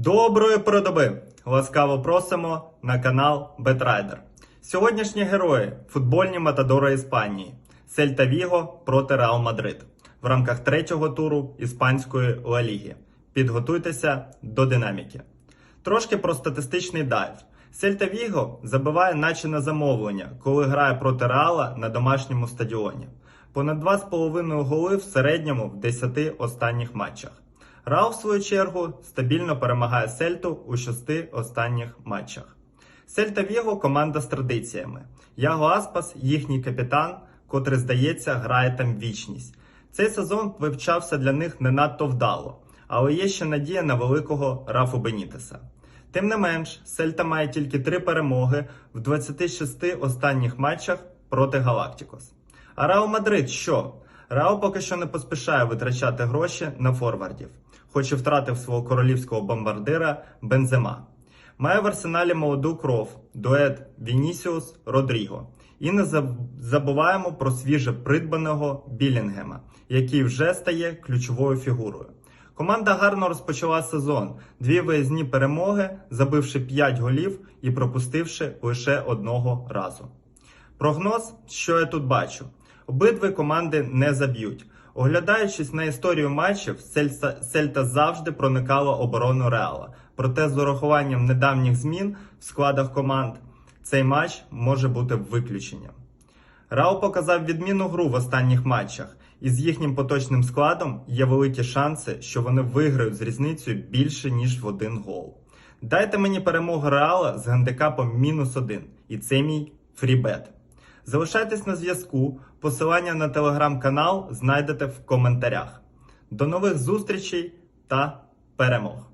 Доброї продоби! Ласкаво просимо на канал Бетрайдер. Сьогоднішні герої футбольні матадори Іспанії Сельта Віго проти Реал Мадрид в рамках третього туру іспанської Ла Ліги. Підготуйтеся до динаміки. Трошки про статистичний дайв. Сельта Віго забиває наче на замовлення, коли грає проти Реала на домашньому стадіоні. Понад 2,5 голи в середньому в 10 останніх матчах. Реал, в свою чергу, стабільно перемагає Сельту у 6 останніх матчах. Сельта Віго команда з традиціями. Яго Аспас їхній капітан, котрий, здається, грає там вічність. Цей сезон вивчався для них не надто вдало, але є ще надія на великого Рафу Бенітеса. Тим не менш, Сельта має тільки три перемоги в 26 останніх матчах проти Галактикос. А Реал Мадрид що? Реал поки що не поспішає витрачати гроші на форвардів, хоч і втратив свого королівського бомбардира Бензема. Має в арсеналі молоду кров, дует Вінісіус Родріго. І не забуваємо про свіже придбаного Білінгема, який вже стає ключовою фігурою. Команда гарно розпочала сезон, дві виїзні перемоги, забивши 5 голів і пропустивши лише одного разу. Прогноз, що я тут бачу? Обидві команди не заб'ють. Оглядаючись на історію матчів, Сельта, Сельта завжди проникала оборону Реала. Проте з урахуванням недавніх змін в складах команд цей матч може бути виключенням. Реал показав відмінну гру в останніх матчах, і з їхнім поточним складом є великі шанси, що вони виграють з різницею більше ніж в один гол. Дайте мені перемогу Реала з гандикапом мінус один, і це мій фрібет. Залишайтесь на зв'язку. Посилання на телеграм-канал знайдете в коментарях. До нових зустрічей та перемог!